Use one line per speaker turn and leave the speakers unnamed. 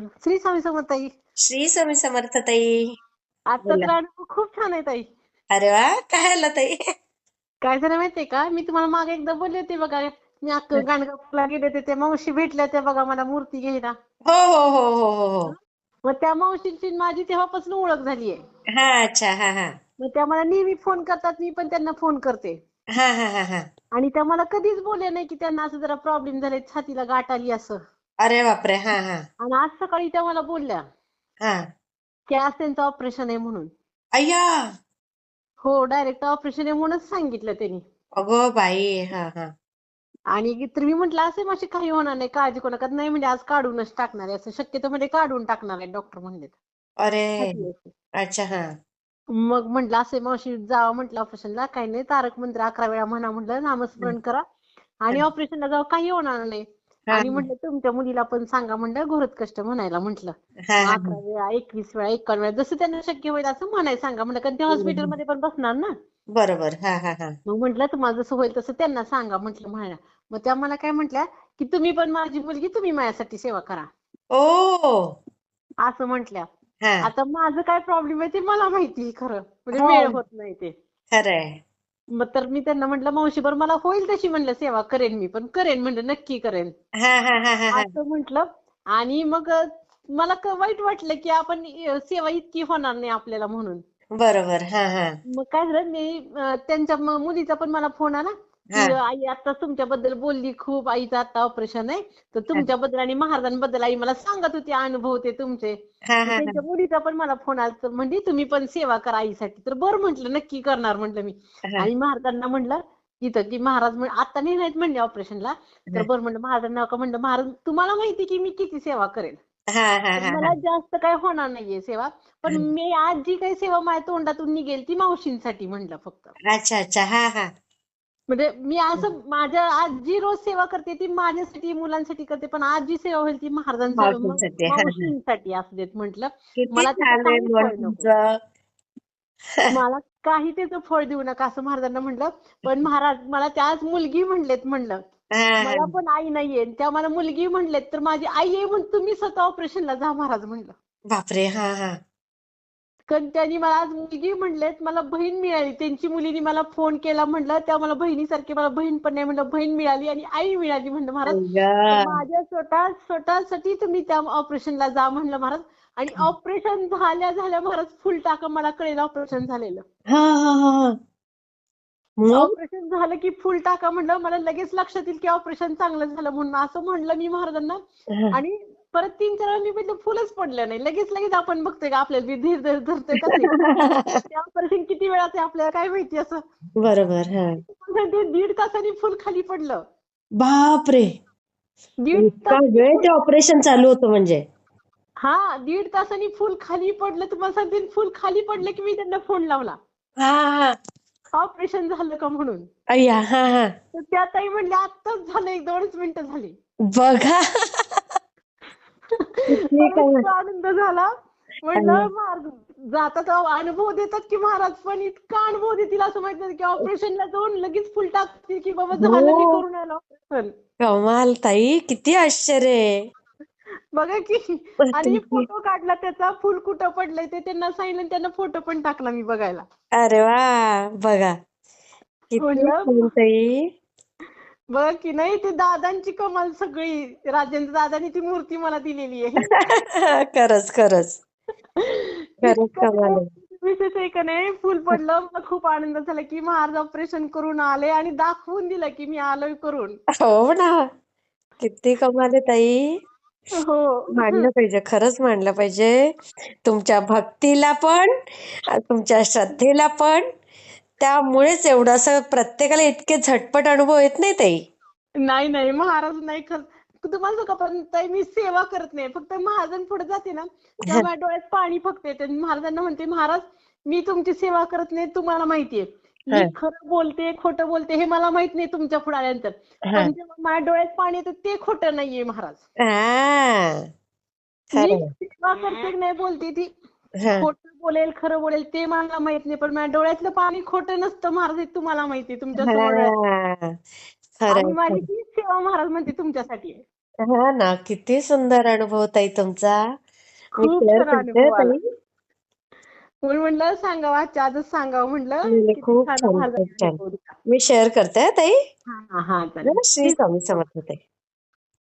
Hello Shri Swami Samarth ताई.
श्री स्वामी समर्थ ताई.
आजचा अनुभव खूप छान आहे ताई.
अरे वा काय आलं ताई?
काय झालं माहितीये का? मी तुम्हाला मागे एकदा बोलले होते बघा मी अक्क गाणगापूरला गेले होते त्या मावशी भेटल्या त्या बघा मला मूर्ती घ्यायला.
हो हो हो हो हो हो.
मग त्या मावशींची माझी तेव्हापासून ओळख झालीये
हा अच्छा हा हा.
मग त्या मला नेहमी फोन करतात मी पण त्यांना फोन करते.
हा हा हा हा.
आणि त्या मला कधीच बोलले नाही की त्यांना असं जरा प्रॉब्लेम झाले छातीला गाठ आली असं.
अरे बापरे हा हा.
आणि आज सकाळी त्या मला बोलल्या
हा.
की आज त्यांचं ऑपरेशन आहे म्हणून.
अय्या!
हो डायरेक्ट ऑपरेशन आहे म्हणूनच सांगितलं त्यांनी.
अगो बाई हा हा.
आणि तर मी म्हटलं असे माशी काही होणार नाही काळजी करू नका नाही म्हणजे आज काढूनच टाकणार आहे असं शक्यतो म्हणजे काढून टाकणार आहे डॉक्टर म्हणले
अरे अच्छा हा.
मग म्हटलं असे मावशी जावं म्हटलं ऑपरेशनला काही नाही तारक मंत्र अकरा वेळा म्हणा म्हटलं नामस्मरण करा आणि ऑपरेशनला जावं काही होणार नाही. आणि म्हटलं तुमच्या मुलीला पण सांगा म्हटलं घोरत कष्ट म्हणायला म्हटलं. अकरा वेळा एकवीस वेळा एकावन्न वेळा जसं त्यांना शक्य होईल असं म्हणायला सांगा म्हटलं कारण ते हॉस्पिटलमध्ये पण बसणार ना.
बरोबर हा हा हा.
मग म्हटलं तुम्हाला जसं होईल तसं त्यांना सांगा म्हटलं म्हणायला. मग त्या मला काय म्हटल्या की तुम्ही पण माझी मुलगी तुम्ही माझ्यासाठी सेवा करा.
ओ!
असं म्हटल्या. आता माझं काय प्रॉब्लेम आहे ते मला माहिती आहे खरं. म्हणजे
हो.
वेळ होत नाही ते.
खरंय
मग तर मी त्यांना म्हटलं मावशी बरं मला होईल तशी म्हणलं सेवा करेन मी पण करेन म्हणलं नक्की करेन.
हा हा हा हा हा.
असं म्हटलं. आणि मग मला वाईट वाटलं की आपण सेवा इतकी होणार नाही आपल्याला म्हणून.
बरोबर हा हा.
मग काय झालं मी त्यांच्या मुलीचा पण मला फोन आला. की. आई आता तुमच्याबद्दल बोलली खूप आईचं आता ऑपरेशन आहे. तर तुमच्याबद्दल आणि महाराजांबद्दल आई मला सांगत होती अनुभव ते तुमचे. त्यांच्या मुलीचा पण मला फोन आला तर म्हणजे तुम्ही पण सेवा करा आईसाठी. तर बरं म्हटलं नक्की करणार म्हटलं मी. आणि महाराजांना म्हटलं इथं की महाराज आता नाही नाहीत म्हणले ऑपरेशनला तर बरं म्हणलं महाराजांना का म्हणलं महाराज तुम्हाला माहिती की मी किती सेवा करेन. मला जास्त काय होणार नाहीये सेवा. पण मी आज जी काही सेवा माझ्या तोंडातून निघेल ती मावशींसाठी म्हणलं फक्त.
अच्छा अच्छा. हा हा.
म्हणजे मी असं माझ्या आज जी रोज सेवा करते ती माझ्यासाठी मुलांसाठी करते पण आज जी सेवा होईल ती महाराजांसाठी. असू देत म्हटलं. मला मला काही त्याचं फळ देऊ नका असं महाराजांना म्हटलं. पण महाराज मला त्याच मुलगी म्हणलेत म्हणलं मला पण आई नाहीये त्या मला मुलगी म्हणलेत तर माझी आई आहे म्हणून तुम्ही स्वतः ऑपरेशनला जा महाराज म्हणलं
बापरे हा हा.
कारण त्यांनी मला आज मुलगी म्हणलेत मला बहीण मिळाली. त्यांची मुलीने मला फोन केला म्हणलं त्या मला बहिणीसारखी मला बहीण पण नाही म्हणलं बहीण मिळाली आणि आई मिळाली म्हणलं महाराज. माझ्या स्वतः स्वतःसाठी तुम्ही त्या ऑपरेशनला जा म्हणलं महाराज. आणि ऑपरेशन झाल्या झाल्या महाराज फुल टाका मला कळेल ऑपरेशन झालेलं. ऑपरेशन झालं की फुल टाका म्हणलं मला लगेच लक्षात येईल की ऑपरेशन चांगलं झालं म्हणून. असं म्हणलं मी महाराजांना. आणि परत तीन चार वेळा मी बघितलं फुलच पडलं नाही. लगेच लगेच आपण बघतोय का आपल्याला धीर धर धरतोय का ऑपरेशन किती वेळाचं आपल्याला काय माहिती असं.
बरोबर
दीड तासाने फुल खाली पडलं.
बापरे. वेळ ते ऑपरेशन चालू होतं म्हणजे.
हा दीड तासाने फुल खाली पडलं. तुम्हाला सांगते फुल खाली पडलं की मी त्यांना फोन लावला. ऑपरेशन झालं का म्हणून. त्या ताई म्हणल्या आत्ताच झालं एक दोनच मिनिटं झाली.
बघा किती
मला
काय-
इतका आनंद झाला. म्हणलं महाराज जातात अनुभव देतात की महाराज पण इतका अनुभव देतील असं माहीत नाही की ऑपरेशनला जाऊन लगेच फुल टाकतील की बाबा झालं मी
हो.
करून आलो. ऑपरेशन
कमाल ताई किती आश्चर्य
बघा की आणि फोटो काढला त्याचा फुल कुठं पडलंय ते त्यांना सांगितलं त्यांना फोटो पण टाकला मी बघायला.
अरे वा बघा. किती
बघा की नाही ते दादांची कमाल सगळी. राजेंद्र दादांनी ती मूर्ती मला दिलेली आहे.
खरंच खरंच. खरंच कमाल.
विशेष आहे का नाही फुल पडलं. मला खूप आनंद झाला की महाराज ऑपरेशन करून आले आणि दाखवून दिलं की मी आलोय करून.
हो ना. किती कमाल आहे ताई.
हो.
मानलं पाहिजे खरंच मानलं पाहिजे. तुमच्या भक्तीला पण तुमच्या श्रद्धेला पण त्यामुळेच एवढं असं प्रत्येकाला इतके झटपट अनुभव येत नाही ताई.
नाही नाही महाराज नाही खरं. तुम्हाला का पण ताई मी सेवा करत नाही. फक्त महाराजां पुढे जाते ना माझ्या डोळ्यात पाणी फक्त महाराजांना म्हणते महाराज मी तुमची सेवा करत नाही तुम्हाला माहितीये मी. खरं बोलते खोटं बोलते हे मला माहीत नाही तुमच्यापुढे आल्यानंतर. पण जेव्हा माझ्या डोळ्यात पाणी येतं ते खोटं नाहीये महाराज. मी सेवा करते नाही बोलते ती. खोटं बोलेल खरं बोलेल ते मला माहीत नाही. पण माझ्या डोळ्यातलं पाणी खोटं नसतं महाराज तुम्हाला माहिती
तुमच्यासमोर
माझी सेवा महाराज म्हणते तुमच्यासाठी. आहे
हा ना किती सुंदर अनुभव ताई तुमचा.
खूप छान अनुभव आला. म्हणून म्हणलं? सांगावं आजच्या आजच सांगावं म्हणलं.
खूप
छान.
मी शेअर करते ताई.
हा हा
श्री स्वामी समर्थ ताई.